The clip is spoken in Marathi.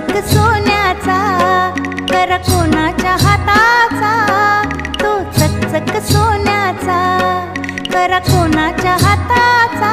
चकचक सोन्याचा कर कोणाच्या हाताचा? तो चकचक सोन्याचा कर कोणाच्या हाताचा?